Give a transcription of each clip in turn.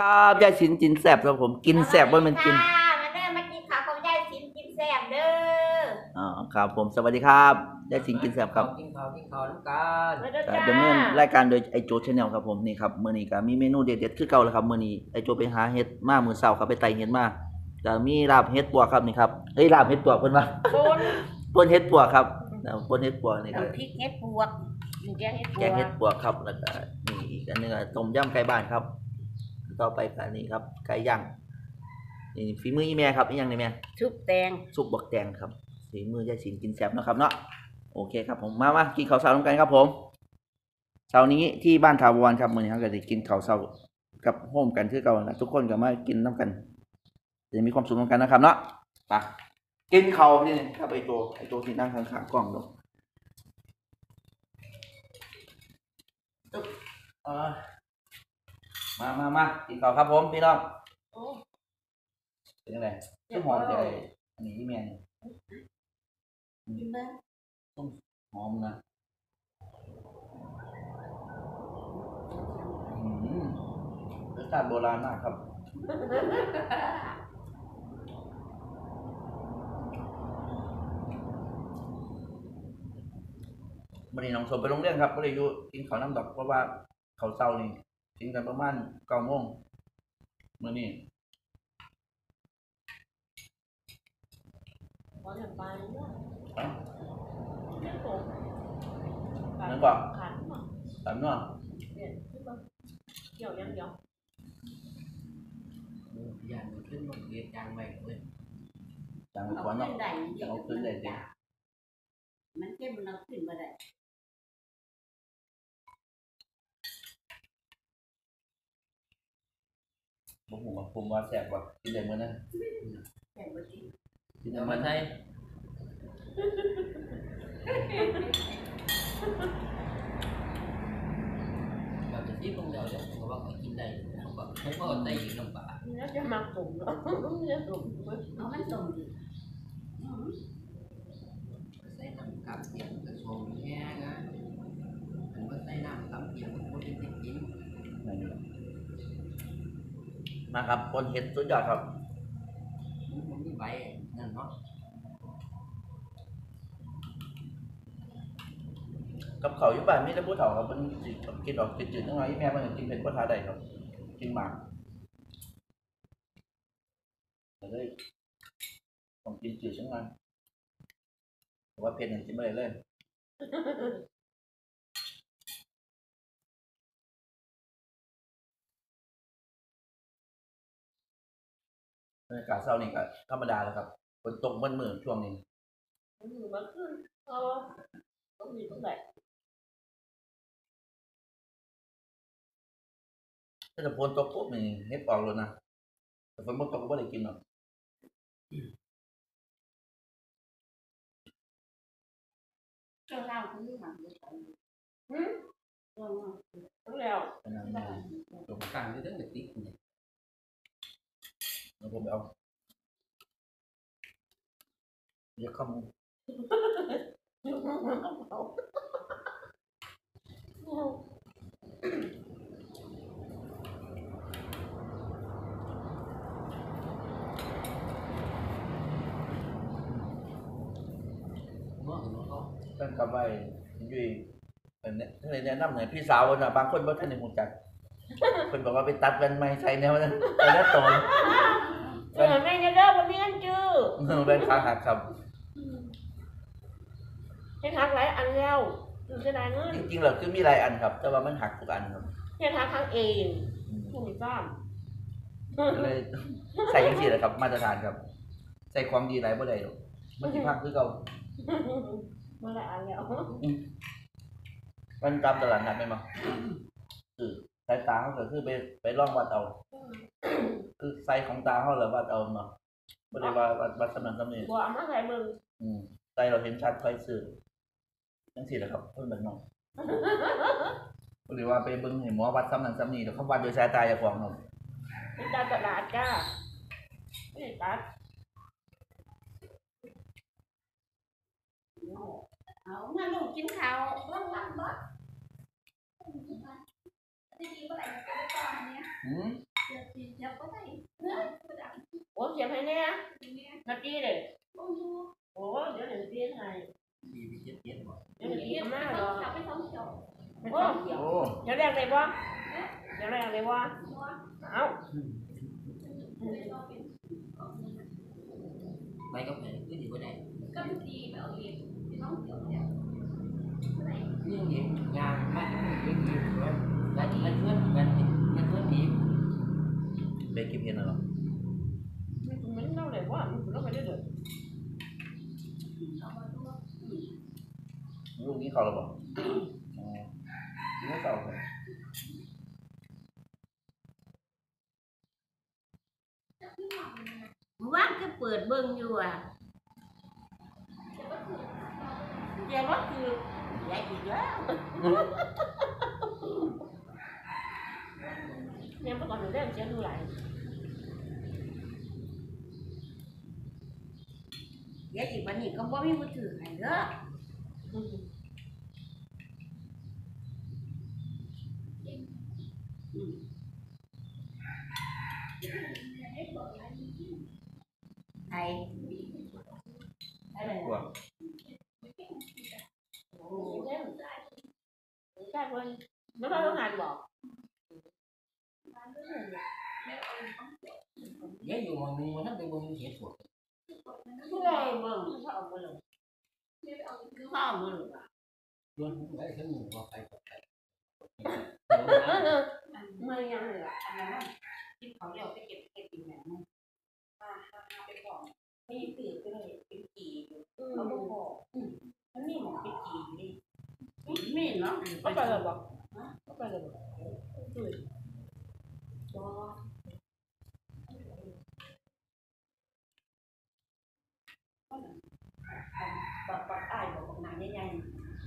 ครับยายสินกินแซ่บครับผมกินแซ่บว่ามันกินค่ะมาเด้อมากินข้าวของยายสินกินแซ่บเด้ออ๋อครับผมสวัสดีครับยายสินกินแซ่บครับกินข้าวกินข้าวน้ำกันมาเด้อก็จ้าดำเนินรายการโดยไอโจชแนลครับผมนี่ครับมื้อนี้ก็มีเมนูเด็ดๆคือเก่าแล้วครับมื้อนี้ไอโจไปหาเห็ดมามื้อเช้าครับไปไต่เห็ดมาก็มีลาบเห็ดปัวครับนี่ครับเอ้ยลาบเห็ดปัวเพิ่นว่าบนปนเห็ดปัวครับแล้วปนเห็ดปัวนี่ก็น้ำพริกเห็ดปวกมีแกงเห็ดปแกวงกเห็ดปัวครับแล้วก็นี่อีกอันหนึงก็ต้มยำไก่บ้านครับ ต่อไปก็นี่ครับไก่ย่างนี่ฝีมืออีแม่ครับอีหยังนี่แม่ชุบแตงซุปบักแตงครับฝีมือยายสินกินแซ่บเนาะครับเนาะโอเคครับผมมามากินข้าวเช้าร่วมกันครับผมเช้านี้ที่บ้านทาวรครับมื้อนี้เราก็ได้กินข้าวเช้ากับโฮมกันคือเก่านะทุกคนก็มากินน้ำกันจะมีความสุขร่วมกันนะครับเนาะไปกินข้าวนี่ครับไอโตไอโตที่นั่งข้างๆกล้องเนาะอึ๊บเอ่อ มามามากินข้าวครับผมพี่น้องโอ้เป็นยังไงชื่อหอมใจอันนี้ที่แม่นี่กินเด้อหอมนะอืมรสชาติโบราณมากครับวันนี้น้องสมไปโรงเรียนครับก็เลยอยู่กินข้าวน้ำดอกเพราะว่าเขาเศร้านี่ กินกันประมาณเก้าโมงเมื่อนี้ขออย่างไปเนาะเอ้าเรื่องผมนั่นก่อนขันมาสามเนาะเนี่ยขึ้นมาเกี่ยวยังเดียวยานมันขึ้นลงเรียนยางใหม่เลยจังเอาขวัญขึ้เนาะนได้เอาขึ้นได้เด็มันเข้มมันเอาขึ้นมาได้ ผมผมว่าผมว่าแสบว่ากินได้เหมือนนะแต่บ่ดีกินได้แต่เหมืมาอนใช้เราจะที่ตรงเดียวเนี่ยเขาว่าเขากินได้เขาบอกเขาก็ได้อีกลำบากแล้วจะมาตุ่มเนาะจะตุ่มเอามันตุ่มดิใส่น้ำกับเทียมกระชงแห้งนะมันว่าใส่น้ำกับเทียมมันก็เป็นติดกิน มาครับคนเห็ดสุดยอดครับมันมีใบนั่นเนาะกับเขาวอยู่บ้านมีแต่ผู้เฒ่าครับมันสิกินออกจืดๆจังไงแม่มันก็กินเป็นภาษาใดครับ กินหมากแต่เลยผมกินจืดจังไงแต่ว่าเผ็ดอย่างกินไม่ได้เลย บรรยากาศเศร้านี่ก็ธรรมดาแล้วครับฝนตกมันมือช่วงนี้มันอยู่มาขึ้นเออต้องมีตรงไหนถ้าจะฝนตกปุ๊บนี่เฮ็ดออกเลยนะแต่ฝนบ่ตกก็ไม่ได้กินหรอกเจ้าเล่าเขาไม่หมันเลยหืมเจ้าเล่าต้องแล้วอันนั้นได้ตรงกลางที่ตั้งแต่ติ๊กเนี่ย แล้วผมไปเอาเรียกข้ามูเมื่อเห็นเขาท่านกำไว้อยุยเป็นเนี่ยท่านแนะนำหน่อยพี่สาวคนน่ะบางคนบ่ท่านในหูจักเพิ่นบอกว่าไปตัดแว่นไม้ใส่แนวนั้นไปแล้วโตน เออแม่จะเลิกวันนี้กันจื้อแว่นขาหักครับให้ทักหลายอันแล้วดูจะได้เงินจริงๆแล้วคือมีหลายอันครับ แต่ว่ามันหักทุกอันครับให้ทักทั้งเองผู้มีบ้านก็เลยใส่จังซี่แหละครับ มาตรฐานครับ ใส่ความดีหลายบ่ได้หรอกมันสิพักคือเก่าเมื่อไรอันแล้วมันตามตลาดนัดแม่นบ่คือ สายตาเขาก็คือไปไปลองวัดเอา คือไซส์ของตาเขาเหรอวัดเอาเนาะบ่ได้ว่าวัดวัดสำนักสำนี้บัวเอามาใส่มึงอืมไซส์เราเห็นชัดค่อยซื้อจังซี่แหละครับเพิ่นเป็นน้องบ่ได้ว่าไปเบิ่งให้หมอวัดสำนักสำนี้เดี๋ยวเขาวัดโดยสายตาเจ้าของเนาะเป็นตาตลาดจ้าไม่ได้ตัดเอามาลูกกินข้าวว่างวันบ่อืมเดี๋ยวกิเนี่ยนาทีเลยโอ้เดี๋ยวเดี๋ยวเรียนให้ดีวิจิตรเย็นบ่เดี๋ยวเรียนมาหรอไปท่อง เที่ยวโอ้โอ้เดี๋ยวแรงเลยบ่เดี๋ยวแรงเลยบ่เอ้าไปกับไหนคือดีบ่ได้ก็ดีแบบเรียนไปท่องเที่ยวเนี่ยนี่เห็นงานบ้านนี่เห็นว่ามันมันเพื่อนมันมันเพื่อนดีไปเก็บเห็ดน่ะเหรอมันเล่าเลยว่ามันเล่าไปเรื่อยลูกนี้เขาหรอเปล่าอ๋อกินไม่เต่าครับว่างก็เปิดเบิ่งอยู่อะๆเดี๋ยวว่าคือใหญ่อีกแล้วเนี่ยเมื่อก่อน หนูเล่นเสียงดูไหลเดี๋ยวอีกวันนี้ก็บ่มีมือถือให้เด้อไอ้อะไรกลัวโอ้เล่นใช่เว้ยแล้วเราต้องงานบอกเดี๋ยวอยู่มองนึงมันทั้งไปเบิ่งเห็ดบ่เพื่อเบิ่งเขาเอามาลงเขาเอามาลงอะชวนผมไปถึงหมู่ว่าไปก็ไปไม่ยังเลยอะอันนั้นที่เขาเรียกไปเก็บเก็บอีกแบบนึงป้าป้าไปก่อนไม่ตื่นก็เลยเป็นจีอยู่เขาบอกมันมีหมอเป็นจีอยู่ดิไม่เนาะ ก็ไปเลยบอกก็ไปเลยบอกอืม บ่ ปากปากอ้ายบอกหนังใหญ่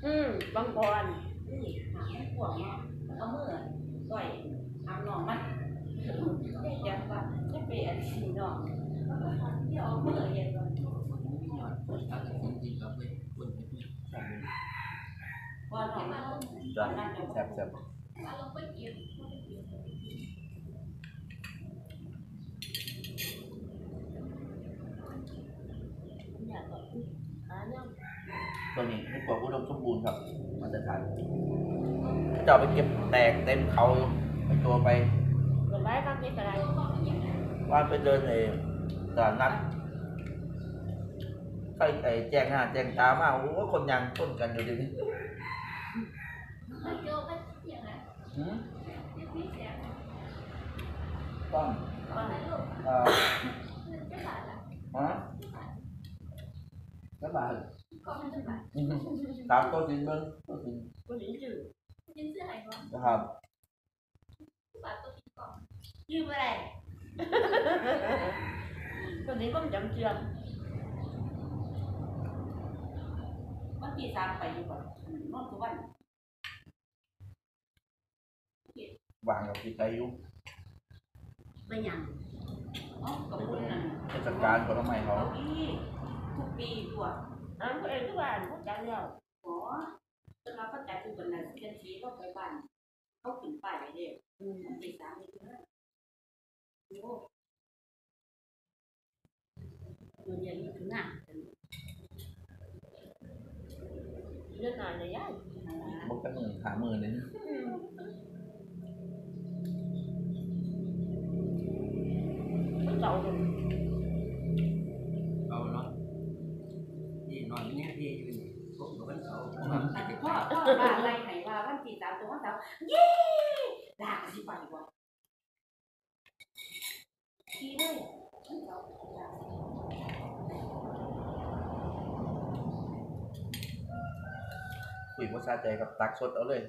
อืม บางกรๆนี่หนังมันกว้างเนาะเอามือต่อยทำหนองมันได้ยังว่าจะเป็นอันนี้เนาะที่เอามือเย็นก่อนคนตัดคนจริงกับเว้ยคนเฮ็ดนี่ว่าหนองมันจ้ะแซ่บแซ่บ อยากบอกอ่าเนี่ย ตัวนี้ให้กว่าอุดมสมบูรณ์ครับมาตรฐานจะเอาไปเก็บแตกเต็มเขาไปตัวไปเกิดไรบ้างไม่เป็นไรว่าไปเดินในตลาดนัดใครไอ้แจ้งหน้าแจ้งตามาโอ้โหคนยังต้นกันอยู่ดีนี่หืมต้องเอ่อฮะแล้วบาทตามตัวจริงเบิ้งตัวจริงคนหญิงจืด นะครับยืมอะไรคนนี้ก็มันจำเชื่อมวันที่สามไปอยู่ก่อนนอนทุกวันวางกับพี่ใจอยุไปยังอ๋อกับคุณนั่นเทศกาลผลไม้เขาเอาอีทุกปีตัว อ่านเองทุกวันพูดจังเดียวอ๋อจนเราก็จัดอยู่กันนะเช่นทีก็ไปบ้านเขาขึ้นป้ายไว้เด้อืมทีสามนี่คือโอ้เงินเดือนนี้ถึงหน้าเรื่องงานเนี่ยยากบกกันหมื่นขาหมื่นเลยนะมันเก่าเลย ว่าอะไรไหนว่าวันที่สามตัววันเสาร์เย้ด่าสิไปกว่าทีเลยวันเสาร์คุยภาษาใจกับตักสดเอาเลย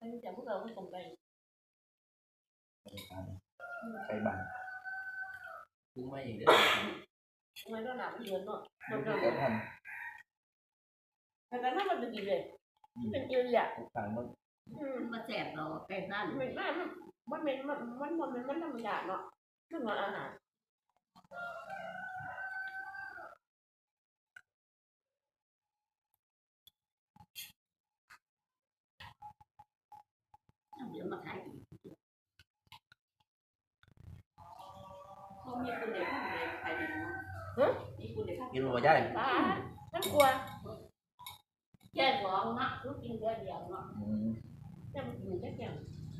มันจะพวกเราไม่ตรงกัน ใไปบ้านกูไหมอย่างนี้ทำไมต้องหนามันเดือนเนาะมันก็ทำแต่ก็น่ามันเป็นกินเลยเป็นกินแหละต่างมันมาแสบเราไก่นั่นไม่ได้มันเป็นมันมันมันมันธรรมดาเนาะมันมันอาหารเดี๋ยวมาขายอีก มีคุณเด็กคนเด็กใครดีเนาะมีคุณเด็กกินหัวใหญ่ป้าฉันกลัวแก่สองนะลูกกินเดียวเดียวเนาะอืมจะมันกินแค่แก่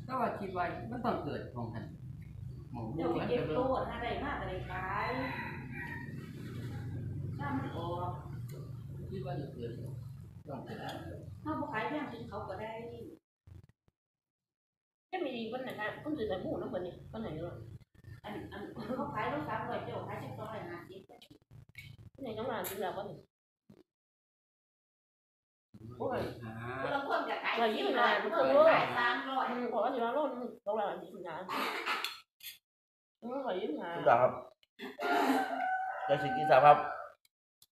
ก็ว่าคิดว่ามันต้องเกิดของหันหมองเดี๋ยวดูไปมันเก็บเป็นตู้อะไรมากอะไรขายถ้ามันออกคิดว่าจะเกิดต้องเกิดถ้าบุขายแพงถึงเขาก็ได้จะมีวันไหนคะคุณถือใส่หมูน้ำมันนี่วันไหนเนาะ อันอันเขาขายรถสามร้อยเจ้าขายสิบสองร้อยห้าสิบวันไหนต้องมาซื้อแล้ววันนี้โอ้ยเราเพิ่มจากขายสี่ร้อยเพิ่มขายสามร้อยอืมบอกว่าสิว่าโลนึงต้องมาสิบงาอืมขอยืมงานทุกอย่าครับยายสิกินสาครับ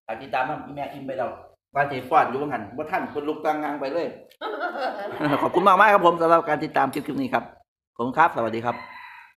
อาติดตามครับอีแม่อิ่มไปแล้วปลาเจฟอดอยู่ว่าหันว่าท่านคนลุกกลางงางไปเลย ขอบคุณมากมากครับผมสำหรับการติดตามคลิปนี้ครับ ขอบคุณครับ สวัสดีครับ